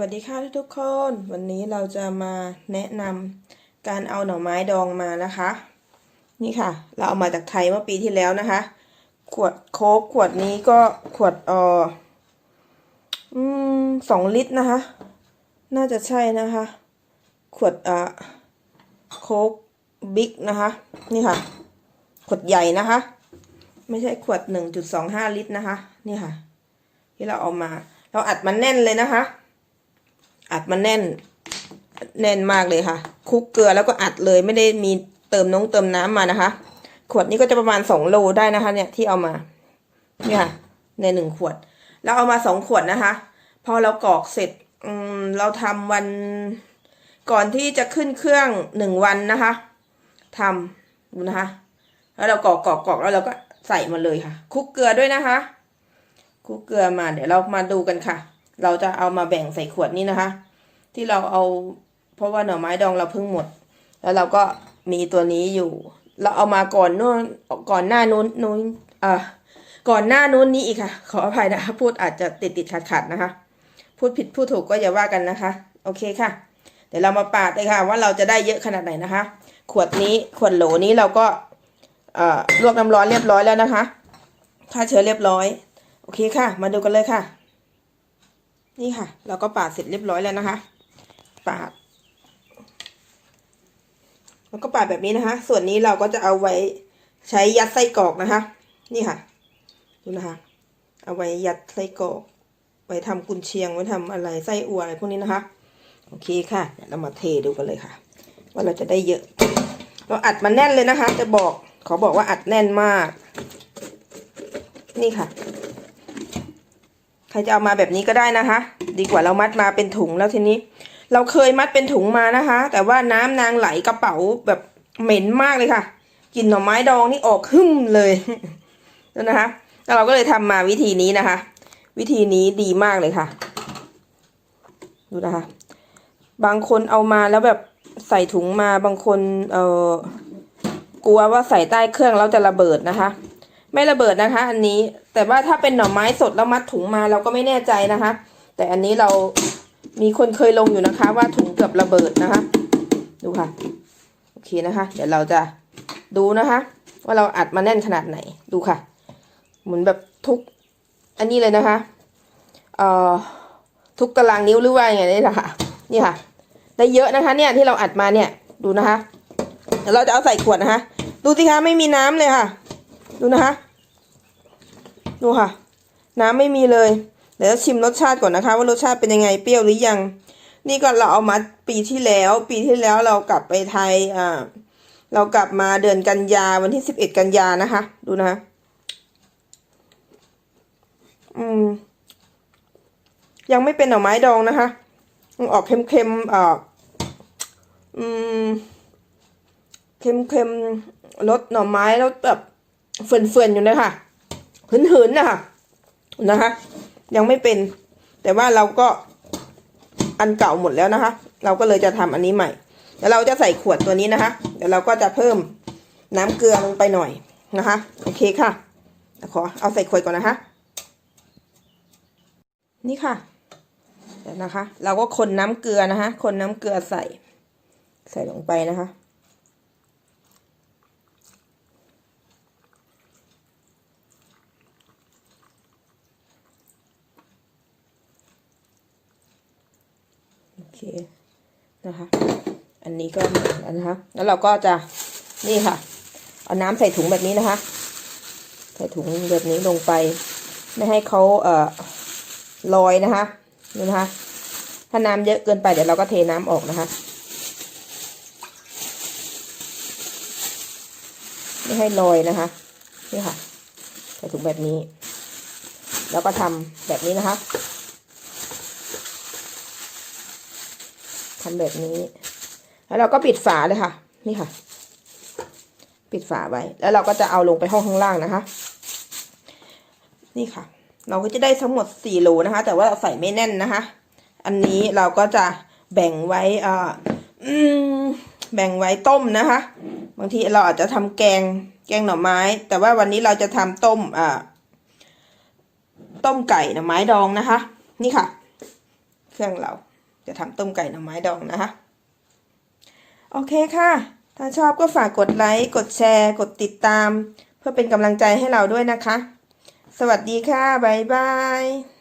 วัสดีค่ะทุกๆคน วันนี้เราจะมาแนะนำการเอาหน่อไม้ดองมานะคะ นี่ค่ะ เราเอามาจากไทยเมื่อปีที่แล้วนะคะ ขวดโค้กขวดนี้ก็ขวดอออืมสองลิตรนะคะ น่าจะใช่นะคะ ขวดอ่อโค้กบิ๊กนะคะ นี่ค่ะ ขวดใหญ่นะคะ ไม่ใช่ขวดหนึ่งจุดสองห้าลิตรนะคะ นี่ค่ะ ที่เราเอามา เราอัดมันแน่นเลยนะคะ อัดมันแน่น แน่นมากเลยค่ะคลุกเกลือแล้วก็อัดเลยไม่ได้มีเติมน้องเติมน้ำมานะคะ ขวดนี้ก็จะประมาณสองโลได้นะคะ เนี่ยที่เอามาเนี่ยค่ะ ในหนึ่งขวด เราเอามาสองขวดนะคะ พอเรากรอกเสร็จอืมเราทำวันก่อนที่จะขึ้นเครื่องหนึ่งวันนะคะทำดูนะคะ แล้วเรากรอกกรอกกรอกแล้วเราก็ใส่มาเลยค่ะ คุกเกลือด้วยนะคะ คุกเกลือมาเดี๋ยวเรามาดูกันค่ะ เราจะเอามาแบ่งใส่ขวดนี้นะคะ ที่เราเอาเพราะว่าหน่อไม้ดองเราเพิ่งหมด แล้วเราก็มีตัวนี้อยู่ เราเอามาก่อนนู้นก่อนหน้านู้นนู้นอ่าก่อนหน้านู้นนี้อีกค่ะ ขออภัยนะคะพูดอาจจะติดติดขัดขัดนะคะ พูดผิดพูดถูกก็อย่าว่ากันนะคะ โอเคค่ะ เดี๋ยวเรามาปาดเลยค่ะ ว่าเราจะได้เยอะขนาดไหนนะคะ ขวดนี้ขวดโหลนี้เราก็เอ่อลวกน้ำร้อนเรียบร้อยแล้วนะคะฆ่าเชื้อเรียบร้อย โอเคค่ะ มาดูกันเลยค่ะ นี่ค่ะ เราก็ปาดเสร็จเรียบร้อยแล้วนะคะ ปาด แล้วก็ปาดแบบนี้นะคะ ส่วนนี้เราก็จะเอาไว้ใช้ยัดไส้กรอกนะคะ นี่ค่ะ ดูนะคะ เอาไว้ยัดไส้กรอก ไว้ทำกุนเชียง ไว้ทำอะไร ไส้อัวอะไรพวกนี้นะคะ โอเคค่ะ เดี๋ยวเรามาเทดูกันเลยค่ะ ว่าเราจะได้เยอะ เราอัดมันแน่นเลยนะคะ จะบอก ขอบอกว่าอัดแน่นมาก นี่ค่ะ ครจะเอามาแบบนี้ก็ได้นะคะ ดีกว่าเรามัดมาเป็นถุงแล้วทีนี้ เราเคยมัดเป็นถุงมานะคะ แต่ว่าน้ำนางไหลกระเป๋าแบบเหม็นมากเลยค่ะกลิ่นหน่อไม้ดองนี่ออกหึ่มเลยแล้วนะคะแล้วเราก็เลยทำมาวิธีนี้นะคะ วิธีนี้ดีมากเลยค่ะ ดูนะคะ บางคนเอามาแล้วแบบใส่ถุงมาบางคนเออกลัวว่าใส่ใต้เครื่องแล้วจะระเบิดนะคะ ไม่ระเบิดนะคะ อันนี้ แต่ว่าถ้าเป็นหน่อไม้สดแล้วมัดถุงมาเราก็ไม่แน่ใจนะคะ แต่อันนี้เรามีคนเคยลงอยู่นะคะ ว่าถุงเกือบระเบิดนะคะ ดูค่ะ โอเคนะคะ เดี๋ยวเราจะดูนะคะ ว่าเราอัดมาแน่นขนาดไหนดูค่ะเหมือนแบบทุกอันนี้เลยนะคะเอ่อทุกตารางนิ้วหรือว่าอย่างไงนี่แหละค่ะ นี่ค่ะ ได้เยอะนะคะ เนี่ยที่เราอัดมาเนี่ยดูนะคะเดี๋ยวเราจะเอาใส่ขวดนะคะ ดูสิคะไม่มีน้ำเลยค่ะ ดูนะคะ ดูค่ะ น้ำไม่มีเลย เดี๋ยวชิมรสชาติก่อนนะคะ ว่ารสชาติเป็นยังไงเปรี้ยวหรือยัง นี่ก็เราเอามาปีที่แล้ว ปีที่แล้วเรากลับไปไทยอ่าเรากลับมาเดือนกันยาวันที่สิบเอ็ดกันยานะคะ ดูนะคะอืม ยังไม่เป็นหน่อไม้ดองนะคะมันออกเค็มๆอ่าอืมเค็มๆรสหน่อไม้แล้วแบบเฟื่อนๆอยู่เลยค่ะ หืนๆนะคะนะคะยังไม่เป็น แต่ว่าเราก็อันเก่าหมดแล้วนะคะ เราก็เลยจะทำอันนี้ใหม่แล้วเราจะใส่ขวดตัวนี้นะคะ เดี๋ยวเราก็จะเพิ่มน้ำเกลือลงไปหน่อยนะคะ โอเคค่ะ ขอเอาใส่ขวดก่อนนะคะ นี่ค่ะเดี๋ยวนะคะ เราก็คนน้ำเกลือนะคะ คนน้ำเกลือใส่ใส่ลงไปนะคะ เคนะคะ อันนี้ก็หมดแล้วนะคะ แล้วเราก็จะนี่ค่ะ เอาน้ำใส่ถุงแบบนี้นะคะ ใส่ถุงแบบนี้ลงไป ไม่ให้เขาเอ่อลอยนะคะดูนะคะ ถ้าน้ำเยอะเกินไปเดี๋ยวเราก็เทน้ำออกนะคะไม่ให้ลอยนะคะนี่ค่ะ ใส่ถุงแบบนี้ แล้วก็ทำแบบนี้นะคะ ทำแบบนี้ แล้วเราก็ปิดฝาเลยค่ะ นี่ค่ะ ปิดฝาไว้ แล้วเราก็จะเอาลงไปห้องข้างล่างนะคะ นี่ค่ะ เราก็จะได้ทั้งหมดสี่โหลนะคะ แต่ว่าเราใส่ไม่แน่นนะคะ อันนี้เราก็จะแบ่งไว้อ่าอืมแบ่งไว้ต้มนะคะ บางทีเราอาจจะทำแกงแกงหน่อไม้ แต่ว่าวันนี้เราจะทำต้มอ่าต้มไก่หน่อไม้ดองนะคะ นี่ค่ะ เครื่องเรา จะทำต้มไก่หน่อไม้ดองนะคะ โอเคค่ะ ถ้าชอบก็ฝากกดไลค์ กดแชร์ กดติดตาม เพื่อเป็นกำลังใจให้เราด้วยนะคะ สวัสดีค่ะ บ๊ายบาย